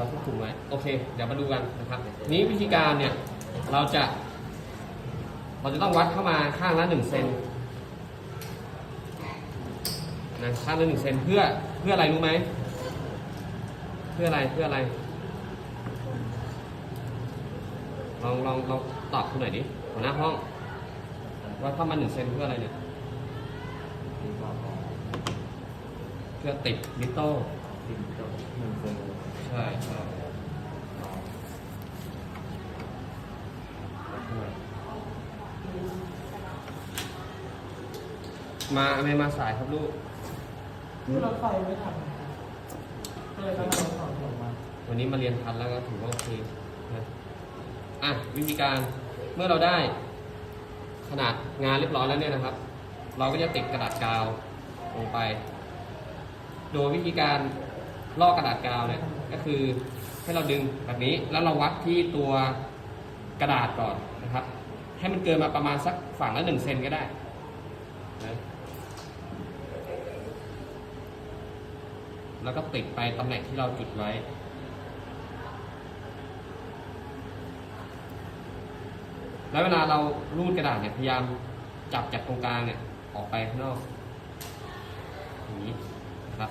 เราควบคุมไว้โอเค เดี๋ยวมาดูกันนะครับ นี้วิธีการเนี่ยเราจะ เราจะต้องวัดเข้ามาข้างละหนึ่งเซนนะข้างละหนึ่งเซนเพื่อเพื่ออะไรรู้ไหมเพื่ออะไรเพื่ออะไร ลองลองลองตอบคุณหน่อยดิหัวหน้าห้องว่าเข้ามาหนึ่งเซนเพื่ออะไรเนี่ยเพื่อติดมิโต้ ใช่ใช่มาไม่มาสายครับลูกคือรถไฟไม่ทันก็เลยต้องเอารถสองลงมาวันนี้มาเรียนทันแล้วก็ถือว่าโอเคนะอะวิธีการเมื่อเราได้ขนาดงานเรียบร้อยแล้วเนี่ยนะครับ เราก็จะติดกระดาษกาวลงไป โดยวิธีการลอกกระดาษกาวเนี่ย ก็คือให้เราดึงแบบนี้แล้วเราวัดที่ตัวกระดาษก่อนนะครับ ให้มันเกินมาประมาณสักฝั่งละหนึ่งเซนก็ได้นะแล้วก็ติดไปตำแหน่งที่เราจุดไว้แล้วเวลาเรารูดกระดาษเนี่ยพยายามจับจากตรงกลางเนี่ยออกไปข้างนอกอย่างนี้นะครับ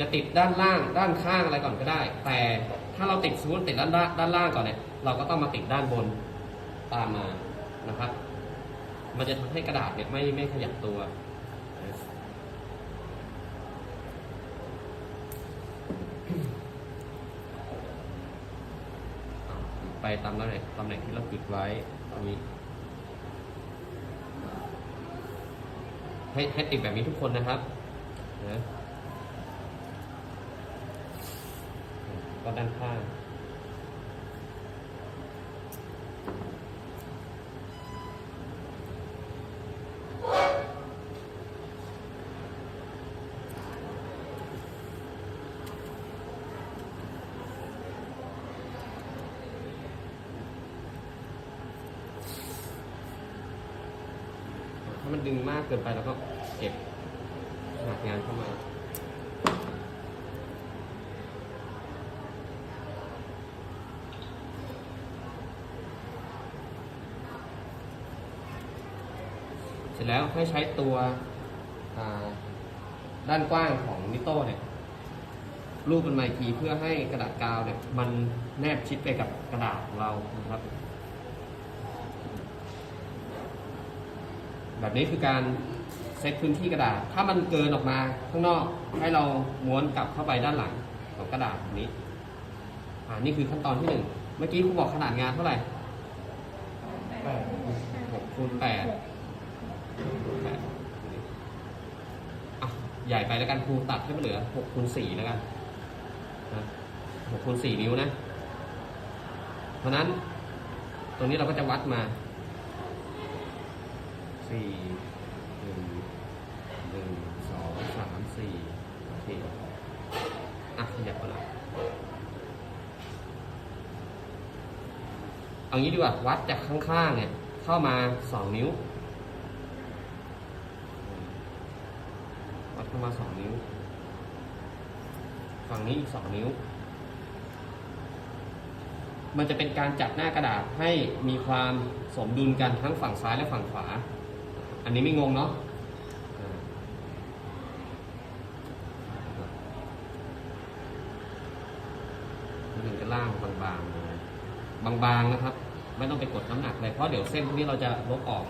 จะติดด้านล่างด้านข้างอะไรก่อนก็ได้ แต่ถ้าเราติดสมมติติดด้านด้านด้านล่างก่อนเนี่ยเราก็ต้องมาติดด้านบนตามมานะครับ มันจะทำให้กระดาษเนี่ยไม่ไม่ขยับตัวไปตามตำแหน่งตำแหน่งที่เราจุดไว้ตรงนี้ให้ให้ติดแบบนี้ทุกคนนะครับนะ ก็ด้านข้างถ้ามันดึงมากเกินไปแล้วก็เก็บหนักงานเข้ามา จแล้วให้ใช้ตัวด้านกว้างของนิโต้เนี่ยรูปเป็นไมค์ทีเพื่อให้กระดาษกาวเนี่ยมันแนบชิดไปกับกระดาษของเรานะครับ แบบนี้คือการเซตพื้นที่กระดาษ ถ้ามันเกินออกมาข้างนอกให้เราม้วนกลับเข้าไปด้านหลังของกระดาษแบบนี้อ่านี่คือขั้นตอนที่หนึ่งเมื่อกี้ครูบอกขนาดงานเท่าไหร่แปดหกคูณแปดแปดอะ ใหญ่ไปแล้วกันครูตัดให้มันเหลือหกคูณสี่แล้วกันหกคูณสี่นิ้วนะ เพราะนั้นตรงนี้เราก็จะวัดมาสี่หนึ่งหนึ่งสองสามสี่โอเคอะขยับมาละเอางี้ดีกว่าวัดจากข้างๆเนี่ยเข้ามาสองนิ้ว วัดเข้ามาสองนิ้ว ฝั่งนี้อีกสองนิ้ว มันจะเป็นการจับหน้ากระดาษให้มีความสมดุลกันทั้งฝั่งซ้ายและฝั่งขวา อันนี้ไม่งงเนาะมันถึงจะล่างบางๆ บางๆนะครับ ไม่ต้องไปกดน้ำหนักเลยเพราะเดี๋ยวเส้นพวกนี้เราจะลบออก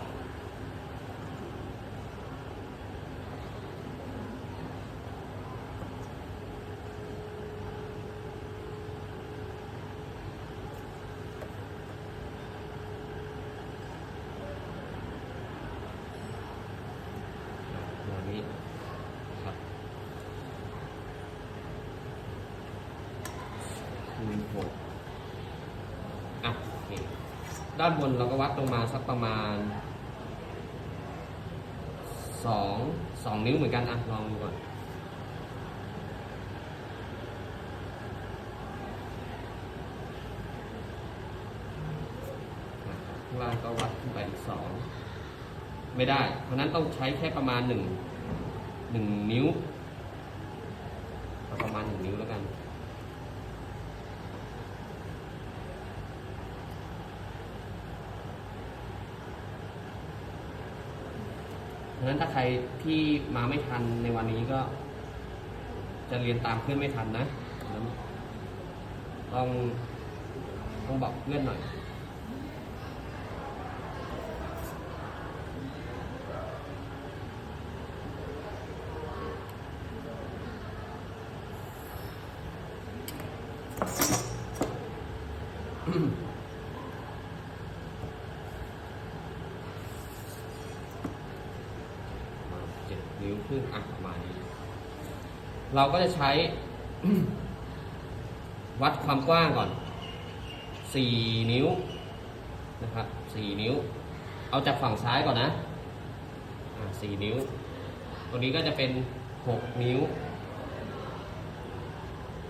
ตัวนี้ครับคูณหกอะโอเคด้านบนเราก็วัดลงมาสักประมาณสองสองนิ้วเหมือนกันอะลองดูก่อนข้างล่างก็วัดขึ้นไปอีกสองไม่ได้ เพราะนั้นต้องใช้แค่ประมาณหนึ่งหนึ่งนิ้ว ประมาณหนึ่งนิ้วแล้วกัน ฉะนั้นถ้าใครที่มาไม่ทันในวันนี้ก็ จะเรียนตามเพื่อนไม่ทันนะ ต้องต้องบอกเพื่อนหน่อย เจ็ดนิ้วครึ่งอะประมาณนี้ เราก็จะใช้ วัดความกว้างก่อนสี่นิ้วนะครับสี่นิ้ว เอาจากฝั่งซ้ายก่อนนะอ่าสี่นิ้ว ตรงนี้ก็จะเป็นหกนิ้ว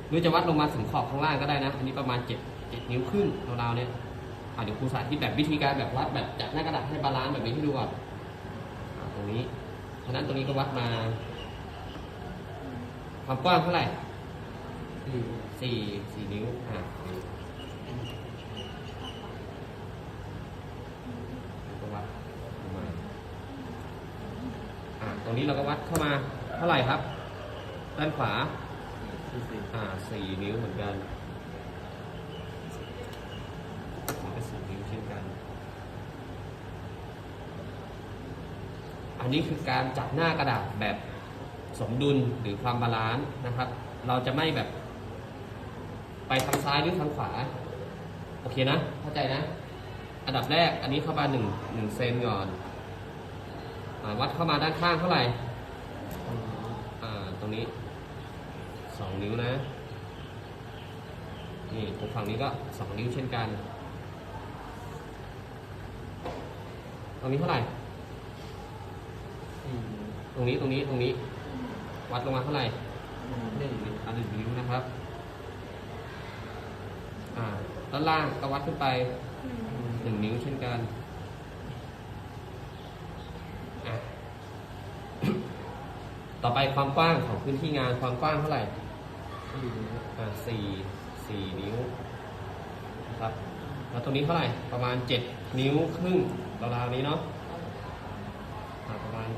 หรือจะวัดลงมาถึงขอบข้างล่างก็ได้นะ อันนี้ประมาณเจ็ดเจ็ดนิ้วครึ่งราวๆเนี่ยเดี๋ยวครูสาธิตแบบวิธีการแบบวัดแบบจากหน้ากระดาษให้บาลานซ์แบบนี้ให้ดูก่อนตรงนี้ ฉะนั้นตรงนี้ก็วัดมา ความกว้างเท่าไหร่สี่สี่นิ้วอ่าก็วัดมาอ่าตรงนี้เราก็วัดเข้ามาเท่าไหร่ครับ ด้านขวาอ่าสี่นิ้วเหมือนกันมันก็สี่นิ้วเช่นกัน อันนี้คือการจัดหน้ากระดาษแบบสมดุลหรือความบาลานซ์นะครับ เราจะไม่แบบ ไปทางซ้ายหรือทางขวา โอเคนะ เข้าใจนะ อันดับแรกอันนี้เข้ามาหนึ่งหนึ่งเซนก่อนอวัดเข้ามาด้านข้างเท่าไหร่ตรงนี้สองนิ้วนะนี่ตรงฝั่งนี้ก็สองนิ้วเช่นกัน ตรงนี้เท่าไหร่ ตรงนี้ตรงนี้ตรงนี้ วัดลงมาเท่าไหร่หนึ่งอันหนึ่งนิ้วนะครับ อ่าด้านล่างก็วัดขึ้นไปหนึ่งนิ้วเช่นกันต่อไปความกว้างของพื้นที่งานความกว้างเท่าไหร่สี่สี่นิ้วนะครับแล้วตรงนี้เท่าไหร่ประมาณเจ็ดนิ้วครึ่งราวๆนี้เนาะ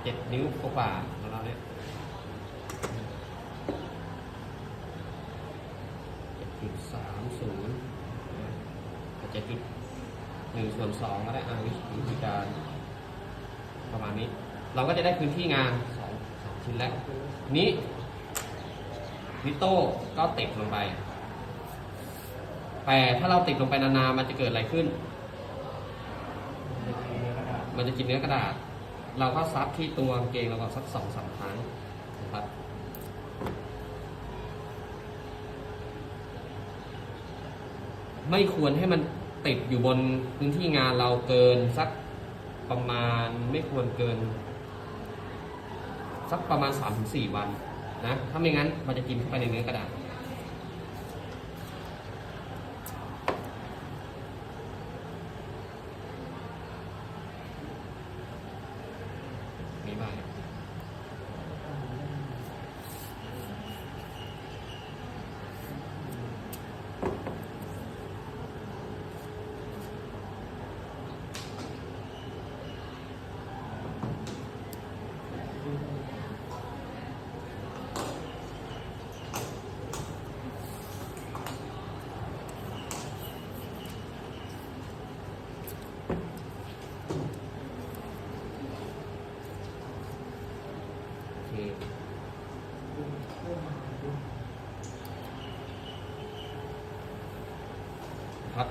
เจ็ดนิ้วกว่าของเราเนี่ยเจ็ดจุดสามศูนย์เจ็ดจุดหนึ่งส่วนสองก็ได้อาวิวิธีการประมาณนี้ เราก็จะได้พื้นที่งานสองสองชิ้นแล้วนี้วิโต้ก็ติดลงไป แต่ถ้าเราติดลงไปนานๆมันจะเกิดอะไรขึ้น มันจะกินเนื้อกระดาษ เราก็ซับที่ตัวกางเกงเราก็สักสองสามครั้งนะครับไม่ควรให้มันติดอยู่บนพื้นที่งานเราเกินสักประมาณไม่ควรเกิน สักประมาณ 3-4 วันนะ ถ้าไม่งั้นมันจะกินเข้าไปในเนื้อกระดาษ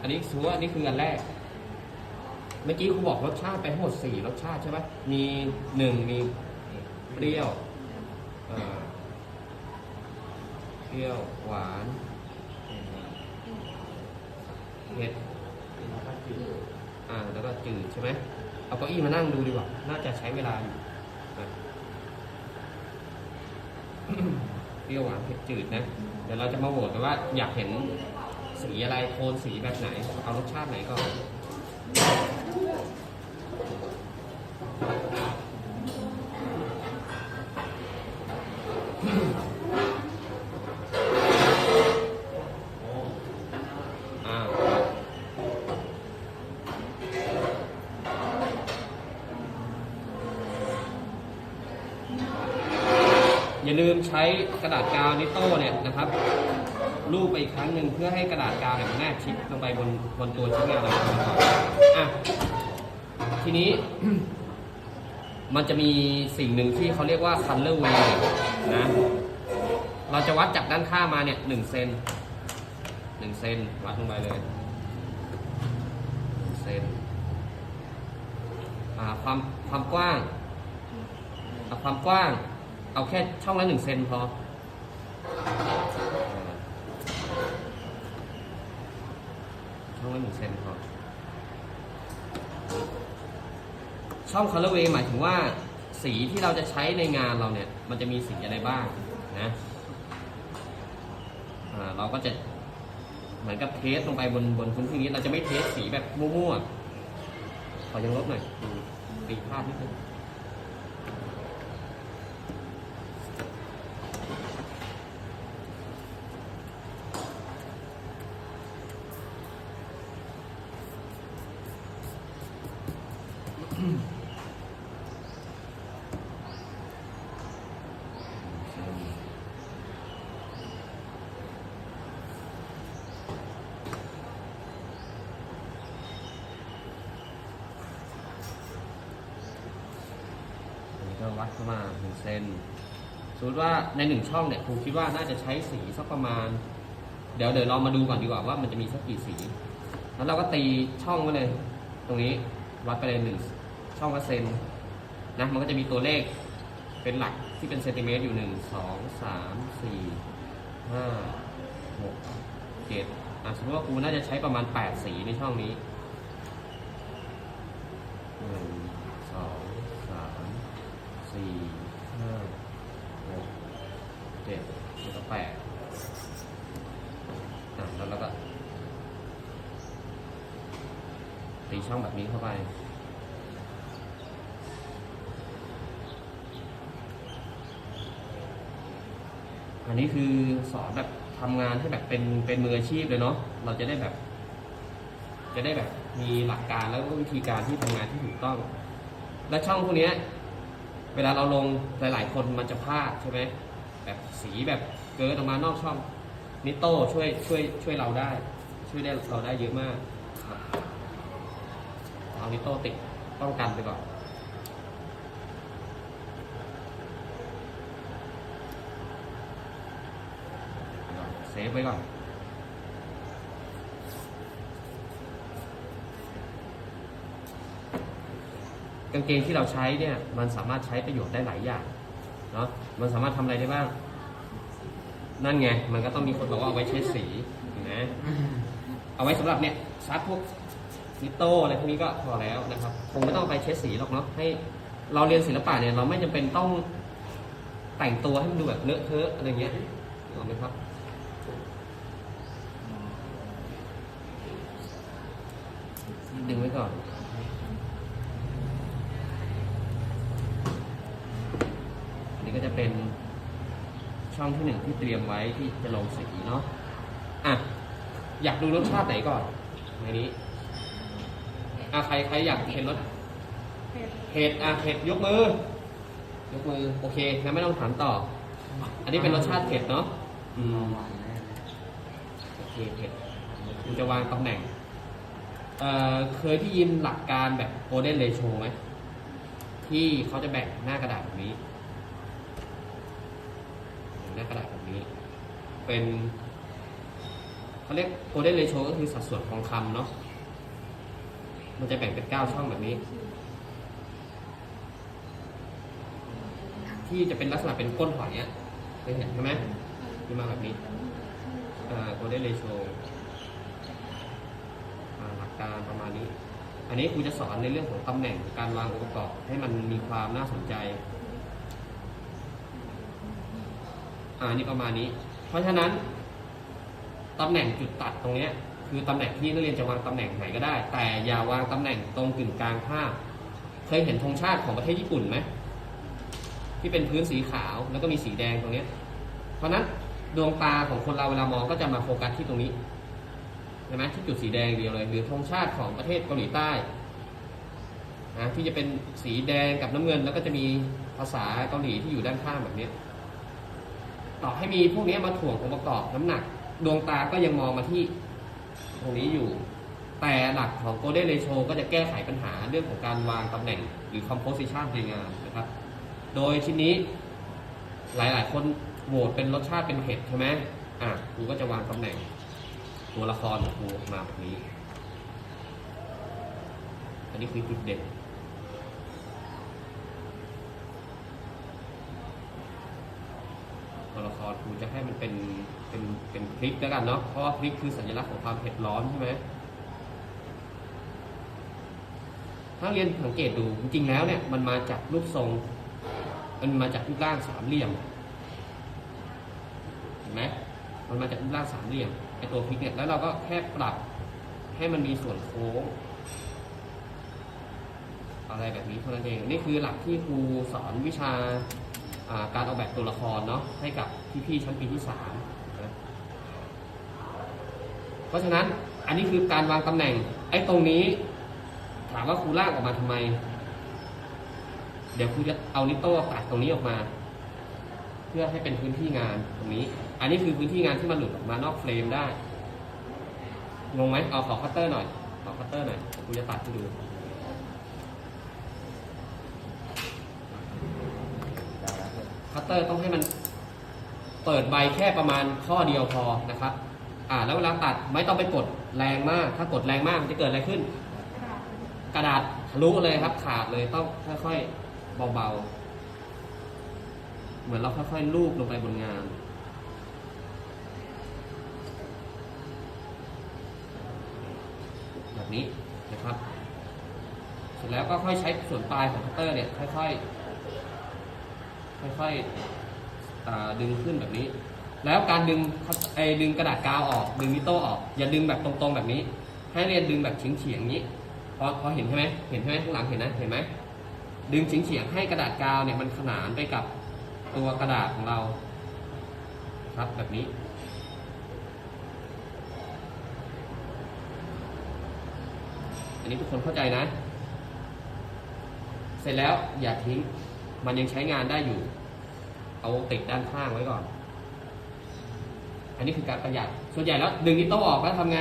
นนี้ถือว่าอันนี้คืออันแรก เมื่อกี้ครูบอกรสชาติไปทั้งหมดสี่รสชาติใช่ไหมมีหนึ่งมีเปรี้ยวเปรี้ยวหวานเผ็ดอ่าแล้วก็จืดใช่ไหมเอาเก้าอี้มานั่งดูดีกว่า น่าจะใช้เวลาอยู่เปรี้ยวหวานเผ็ดจืดนะ เดี๋ยวเราจะมาโหวตกันว่าอยากเห็น สีอะไรโทนสีแบบไหน เอารสชาติไหนก่อนอ่าคุณใช้กระดาษกาวนิโต้เนี่ย รูปไปอีกครั้งหนึ่งเพื่อให้กระดาษกาวเนี่ยมันแนบชิดลงไปบนบนตัวชิ้นงานเราก่อนอะทีนี้ มันจะมีสิ่งหนึ่งที่เขาเรียกว่า color way นะเราจะวัดจากด้านข้างมาเนี่ยหนึ่งเซนหนึ่งเซนวัดลงไปเลยหนึ่งเซนอ่าความความกว้างเอาความกว้าง เอาแค่ช่องละหนึ่งเซนพออ่าช่อ งละหนึ่งเซนพอช่อง colorway หมายถึงว่า สีที่เราจะใช้ในงานเราเนี่ย มันจะมีสีอะไรบ้างนะเราก็จะเหมือนกับเทสลงไปบนบนพื้นที่นี้ เราจะไม่เทสสีแบบมั่วๆขอยังลบหน่อยดูตีภาพนิดนึง ก็วัดเข้ามาหนึ่งเซนสมมติว่าในหนึ่งช่องเนี่ยครูคิดว่าน่าจะใช้สีสักประมาณ เดี๋ยวเดี๋ยวเรามาดูก่อนดีกว่าว่ามันจะมีสักกี่สี แล้วเราก็ตีช่องไว้เลย ตรงนี้วัดไปเลยหนึ่ง ช่องละเซนนะมันก็จะมีตัวเลขเป็นหลักที่เป็นเซนติเมตรอยู่หนึ่งสองสามสี่ห้าหกเจ็ดอะสมมติว่าครูน่าจะใช้ประมาณแปดสีในช่องนี้หนึ่งสองสามสี่ห้าหกเจ็ดแล้วก็แปดอะแล้วเราก็ตีช่องแบบนี้เข้าไป อันนี้คือสอนแบบทำงานให้แบบเป็นเป็นมืออาชีพเลยเนาะเราจะได้แบบ จะได้แบบมีหลักการแล้วก็วิธีการที่ทำงานที่ถูกต้อง และช่องพวกนี้เวลาเราลงหลาย ๆ คนมันจะพลาดใช่ไหมแบบสีแบบเกิดออกมานอกช่องนิโต้ช่วยช่วยช่วยเราได้ ช่วยได้เราได้เยอะมากเอานิโต้ติดป้องกันไปก่อน เซ ฟไว้ก่อนกางเกงที่เราใช้เนี่ยมันสามารถใช้ประโยชน์ได้หลายอย่างเนาะมันสามารถทำอะไรได้บ้าง นั่นไง มันก็ต้องมีคนบอกว่าเอาไว้เช็ดสีนไหมเอาไว้สำหรับเนี่ยซักพวกนิโต้อะไรพวกนี้ก็พอแล้วนะครับคงไม่ต้องไปเช็ดสีหรอกเนาะให้เราเรียนศิลปะเนี่ยเราไม่จำเป็นต้องแต่งตัวให้มันดูแบบเลอะเทอะอะไรเงี้ยถูกไหมครับ ดึงไว้ก่อน อันนี้ก็จะเป็นช่องที่หนึ่งที่ เตรียมไว้ที่จะลงสีเนาะอะอยากดูรสชาติไหนก่อนในนี้อะใครใครอยากเห็นรสเห็ดอะเห็ดยกมือยกมือโอเคงั้นไม่ต้องถามต่อ อันนี้เป็นรสชาติเผ็ดเนาะอืมโอเคเผ็ดคุณจะวางตำแหน่งเอ่อเคยที่ยินหลักการแบบโ o เดนเ t โชไหมที่เขาจะแบ่งหน้ากระดาษแบบนี้ หน้ากระดาษแบบ นี้ เป็นเขาเรียกโ o เดนเ t โชก็คือสัดส่วนทองคำเนาะมันจะแบ่งเป็นเก้าช่องแบบนี้ ที่จะเป็นลักษณะเป็นก้นหอยเนี้ยเคยเห็นใช่ไหมที่มาแบบนี้โ o เดนเ t โชหลักการประมาณนี้ อันนี้ครูจะสอนในเรื่องของตำแหน่งการวางองค์ประกอบให้มันมีความน่าสนใจ อ่านี่ประมาณนี้ เพราะฉะนั้นตำแหน่งจุดตัดตรงนี้คือตำแหน่งที่นักเรียนจะวางตำแหน่งไหนก็ได้ แต่อย่าวางตำแหน่งตรงกึ่งกลางภาพ เคยเห็นธงชาติของประเทศญี่ปุ่นไหมที่เป็นพื้นสีขาวแล้วก็มีสีแดงตรงนี้ เพราะนั้นดวงตาของคนเราเวลามองก็จะมาโฟกัสที่ตรงนี้ใช่ไหมที่จุดสีแดงเดียวเลยหรือธงชาติของประเทศเกาหลีใต้นะที่จะเป็นสีแดงกับน้ำเงิน แล้วก็จะมีภาษาเกาหลีที่อยู่ด้านข้างแบบนี้ ต่อให้มีพวกนี้มาถ่วงองค์ประกอบน้ำหนัก ดวงตาก็ยังมองมาที่ตรงนี้อยู่ แต่หลักของ Golden Ratio ก็จะแก้ไขปัญหาเรื่องของการวางตำแหน่งหรือ composition ในงานนะครับ โดยชิ้นนี้หลายๆ คนโหวตเป็นรสชาติเป็นเผ็ดใช่ไหมอะครูก็จะวางตำแหน่ง ตัวละครของครูมาแบบนี้ อันนี้คือจุดเด่น ตัวละครครูจะให้มันเป็นเป็นเป็นพริกแล้วกันเนาะเพราะว่าพริกคือสัญลักษณ์ของความเผ็ดร้อนใช่ไหมถ้าเรียนสังเกตดูจริงๆแล้วเนี่ยมันมาจากรูปทรง มันมาจากรูปร่างสามเหลี่ยมเห็นไหมมันมาจากรูปร่างสามเหลี่ยมไอตัวพริกเนี่ยแล้วเราก็แค่ปรับให้มันมีส่วนโค้ง อะไรแบบนี้เท่านั้นเองนี่คือหลักที่ครูสอนวิชาอ่า การออกแบบตัวละครเนาะให้กับพี่ๆชั้นปีที่สามนะเพราะฉะนั้นอันนี้คือการวางตำแหน่งไอ้ตรงนี้ ถามว่าครูลากออกมาทำไม เดี๋ยวครูจะเอานิโต้ตัดตรงนี้ออกมา เพื่อให้เป็นพื้นที่งานตรงนี้ อันนี้คือพื้นที่งานที่มันหลุดออกมานอกเฟรมได้งงไหมเอาขอคัตเตอร์หน่อยขอคัตเตอร์หน่อยครูจะตัดให้ดู คัต เตอร์ต้องให้มันเปิดใบแค่ประมาณข้อเดียวพอนะครับ อ่า แล้วเวลาตัดไม่ต้องไปกดแรงมาก ถ้ากดแรงมากมันจะเกิดอะไรขึ้น กระดาษทะลุเลยครับ ขาดเลยต้องค่อยๆเบาๆ เหมือนเราค่อยๆลูบลงไปบนงานแบบนี้นะครับ เสร็จแล้วก็ค่อยใช้ส่วนปลายของคัตเตอร์เนี่ยค่อยๆ ค่อยๆดึงขึ้นแบบนี้ แล้วการดึงไอ้ดึงกระดาษกาวออก ดึงนิโต้ออก อย่าดึงแบบตรงๆแบบนี้ ให้เรียนดึงแบบเฉียงๆอย่างนี้พอพอเห็นใช่ไหมเห็นใช่ไหมข้างหลังเห็นนะเห็นไหมดึงเฉียงๆให้กระดาษกาวเนี่ยมันขนานไปกับตัวกระดาษของเราครับแบบนี้อันนี้ทุกคนเข้าใจนะ เสร็จแล้วอย่าทิ้ง มันยังใช้งานได้อยู่ เอาติดด้านข้างไว้ก่อน อันนี้คือการประหยัด ส่วนใหญ่แล้วดึงนิโต้ออกแล้วทำไง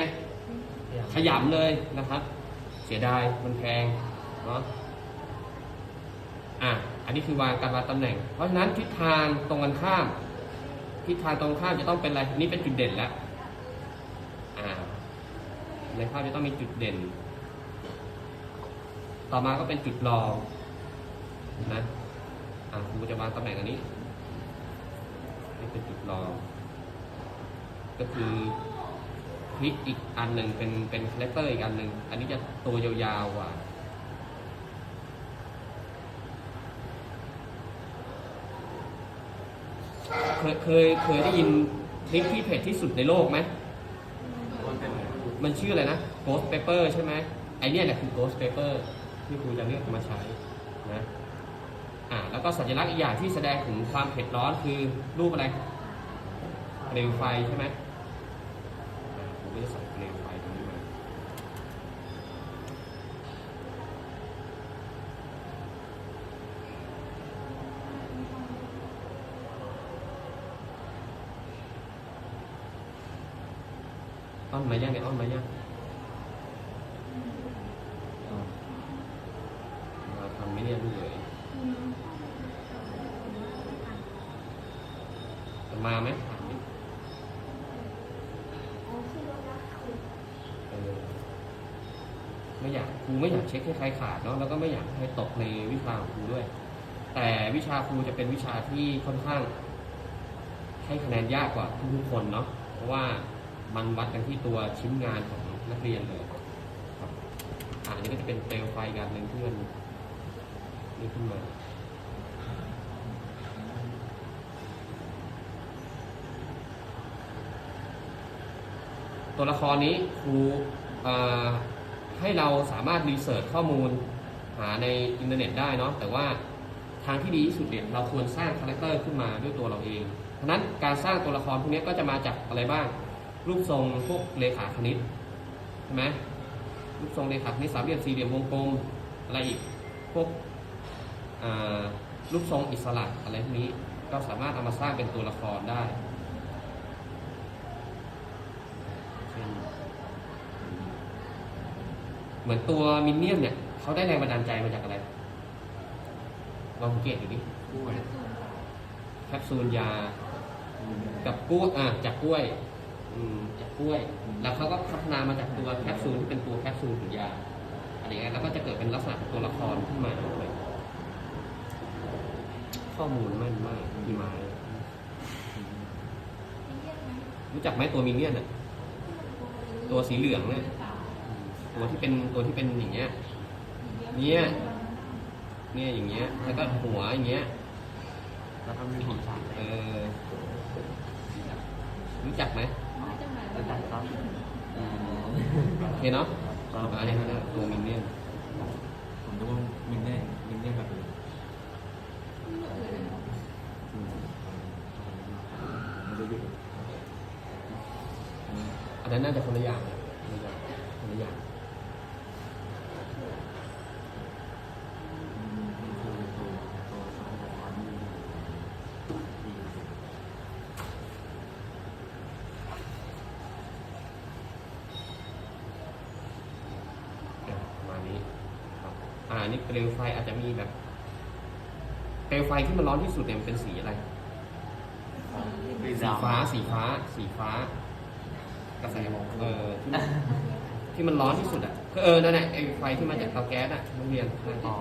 ขยำเลยนะครับ เสียดายมันแพงเนาะอะอันนี้คือวางการวางตำแหน่ง เพราะฉะนั้นทิศทางตรงกันข้าม ทิศทางตรงข้ามจะต้องเป็นอะไรนนี้เป็นจุดเด่นแล้วอ่าในภาพจะต้องมีจุดเด่น ต่อมาก็เป็นจุดรองนะ อ่าครูจะวางตำแหน่งอันนี้นี่เป็นจุดรอง ก็คือพลิกอีกอันหนึ่งเป็นเป็นคาแรคเตอร์อีกอันหนึ่งอันนี้จะตัวยาวๆกว่าเคยเคยเคยได้ยินคลิปที่เผ็ดที่สุดในโลกไหม มันชื่ออะไรนะ Ghost Paper ใช่ไหมไอเนี้ยแหละคือ Ghost Paper ที่ครูจะเลือกมาใช้นะ อ่าแล้วก็สัญลักษณ์อีกอย่างที่แสดงถึงความเผ็ดร้อนคือรูปอะไรเปลวไฟใช่ไหมอ่าครูก็จะใส่เปลวไฟตรงนี้มาอ้อนมายังเนี่ยอ้อนมายังมาทำไหม่เนี่ยลูกเอ๋ยจะมาไหมถามดิเออไม่อยากครู ให้ใครขาดเนาะแล้วก็ไม่อยากให้ตกในวิชาของครูด้วย แต่วิชาครูจะเป็นวิชาที่ค่อนข้าง ให้คะแนนยากกว่าทุกๆคนเนาะเพราะว่ามันวัดกันที่ตัวชิ้นงานของนักเรียนเลยครับอันนี้ก็จะเป็นเปลวไฟกันหนึ่งที่มันนี่ขึ้นมาตัวละครนี้ครูเอ่อ ให้เราสามารถรีเสิร์ชข้อมูลหาในอินเทอร์เน็ตได้เนาะแต่ว่าทางที่ดีที่สุดเนี่ยเราควรสร้างคาแรคเตอร์ขึ้นมาด้วยตัวเราเองเพราะนั้นการสร้างตัวละครพวกนี้ก็จะมาจากอะไรบ้าง รูปทรงพวกเลขาคณิตใช่ไหมรูปทรงเลขาคณิตสามเหลี่ยมสี่เหลี่ยมวงกลมอะไรอีกพวกรูปทรงอิสระอะไรพวกนี้ก็สามารถเอามาสร้างเป็นตัวละครได้เช่น เหมือนตัวมินเนี่ยนเนี่ยเขาได้แรงบันดาลใจมาจากอะไรลองสังเกตดูดิกล้วยแคปซูลยา กับกล้วยอะจากกล้วยอืมจากกล้วย แล้วเขาก็พัฒนามาจากตัวแคปซูลที่เป็นตัวแคปซูลของยาอะไรเงี้ยแล้วก็จะเกิดเป็นลักษณะของตัวละครขึ้นมาเลยข้อมูลแม่นมากพี่ไม้รู้จักไหมตัวมินเนี่ยนอะตัวสีเหลืองเนี่ย ตัวที่เป็นตัวที่เป็นอย่างเงี้ย เนี่ยเนี่ยอย่างเงี้ย แล้วก็หัวอย่างเงี้ย แล้วก็มีผมสามเออ รู้จักไหมแล้วแต่ครับโอเคเนาะอันนี้คือตัวมินเนี่ยนผมดูว่ามินเน่มินเน่แบบนี้ไม่ได้ดูอันนั้นน่าจะคนละอย่างนะคนละอย่างคนละอย่าง มันคือตัวตัวสองของมันดี อะประมาณนี้ครับอ่านี่เปลวไฟอาจจะมีแบบเปลวไฟ ที่มันร้อนที่สุดเนี่ยมันเป็นสีอะไร สีฟ้า สีฟ้า สีฟ้ากระแสเออที่มันที่มันร้อนที่สุดอะก็เออนั่นแหละไอ้ไฟที่มาจากเตาแก๊สอะโรงเรียนอ๋อ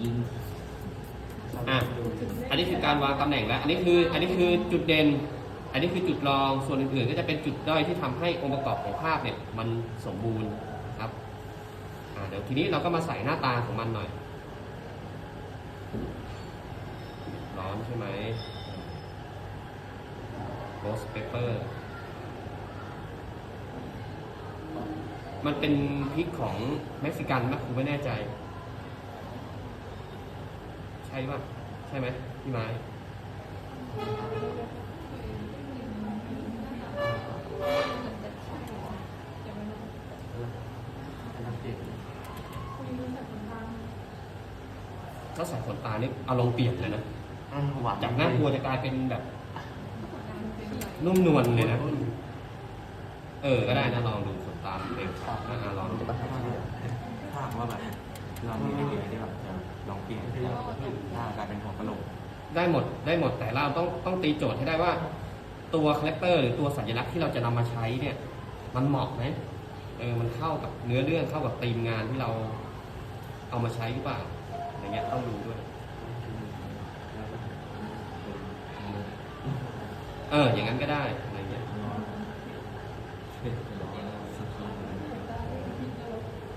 ยิงอะอันนี้คือการวางตำแหน่งแล้ว อันนี้คือ อันนี้คือจุดเด่น อันนี้คือจุดรอง ส่วนอื่นๆ ก็จะเป็นจุดด้อยที่ทำให้องค์ประกอบของภาพเนี่ย มันสมบูรณ์ครับอ่าเดี๋ยวทีนี้เราก็มาใส่หน้าตาของมันหน่อยร้ อนใช่ไหม Rose Pepper มันเป็นพริกของเม็กซิกันนะผมไม่แน่ใจ ใช่ป่ะ ใช่ไหมพี่ไม้ถ้าใส่ขนตานี่เอารมณ์เปลี่ยนเลยนะ หวานจากน่ากลัวจะกลายเป็นแบบนุ่มนวลเลยนะ เออ ก็ได้นะลองดูขนตาเร็วครับอ่าลองดูถ้าว่าแบบเราไม่ได้เห็นที่แบบจะลองเปลี่ยนที่ถ้ากลายเป็นหัวกะโหลกได้หมดได้หมดแต่เราต้องต้องตีโจทย์ให้ได้ว่า ตัวคาแรคเตอร์หรือตัวสัญลักษณ์ที่เราจะนำมาใช้เนี่ย มันเหมาะไหมเออมันเข้ากับเนื้อเรื่องเข้ากับธีมงานที่เราเอามาใช้หรือเปล่าอะไรเงี้ยต้องดูด้วย เออ อย่างนั้นก็ได้อะไรเงี้ย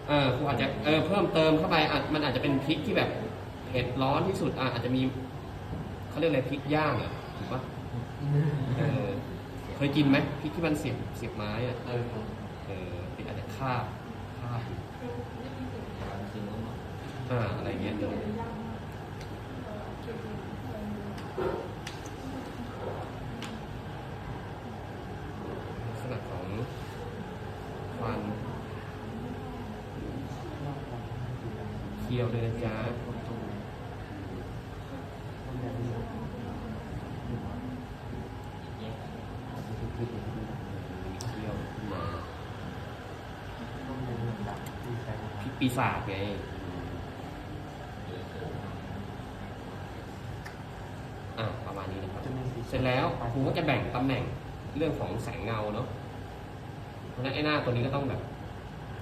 เออครูอาจจะเออเพิ่มเติมเข้าไปอาจมันอาจจะเป็นพริกที่แบบเผ็ดร้อนที่สุดอะอาจจะมีเขาเรียกอะไรพริกย่างอะถูกปะเออเคยกินไหมพริกที่มันเสียบเสียบไม้อะเออเออเป็นอาจจะคาบคาบอ่าอะไรเงี้ยลักษณะของควัน เคี่ยวเลยนะจ๊ะเที่ยวขึ้าพิษปีศาจไงอะประมาณนี้นะครับ เสร็จแล้วครูก็จะแบ่งตำแหน่งเรื่องของแสงเงาเนาะ เพราะฉะนั้นไอ้หน้าตัวนี้ก็ต้องแบบ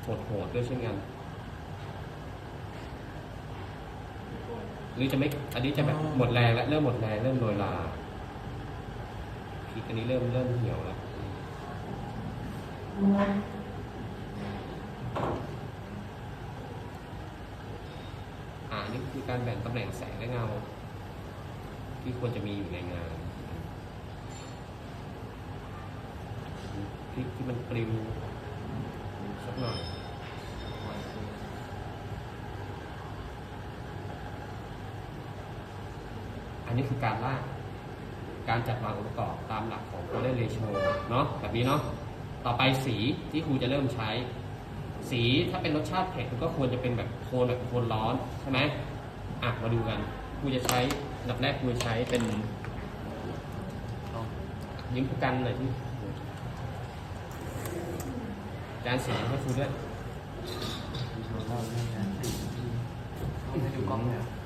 โหดๆด้วยเช่นกัน หรือจะไม่ อันนี้จะแบบหมดแรงแล้วเริ่มหมดแรงเริ่มโรยลาพริกอันนี้เริ่มเริ่มเหี่ยวแล้วอ่านี่คือการแบ่งตำแหน่งแสงและเงา ที่ควรจะมีอยู่ในงานพริกที่มันปลิวสักหน่อย อันนี้คือการลากการจัดวางองค์ประกอบตามหลักของโคเรเลโชเนาะแบบนี้เนาะต่อไปสีที่ครูจะเริ่มใช้ สีถ้าเป็นรสชาติเผ็ดก็ควรจะเป็นแบบโทนแบบโทนร้อนใช่ไหมอะมาดูกันครูจะใช้ดับแรกคือใช้เป็นยิ้มผู้กันหน่อยที่จานสีให้ครูด้วยดูเราเรื่องงานสี่ต้องไปดูกล้องเลย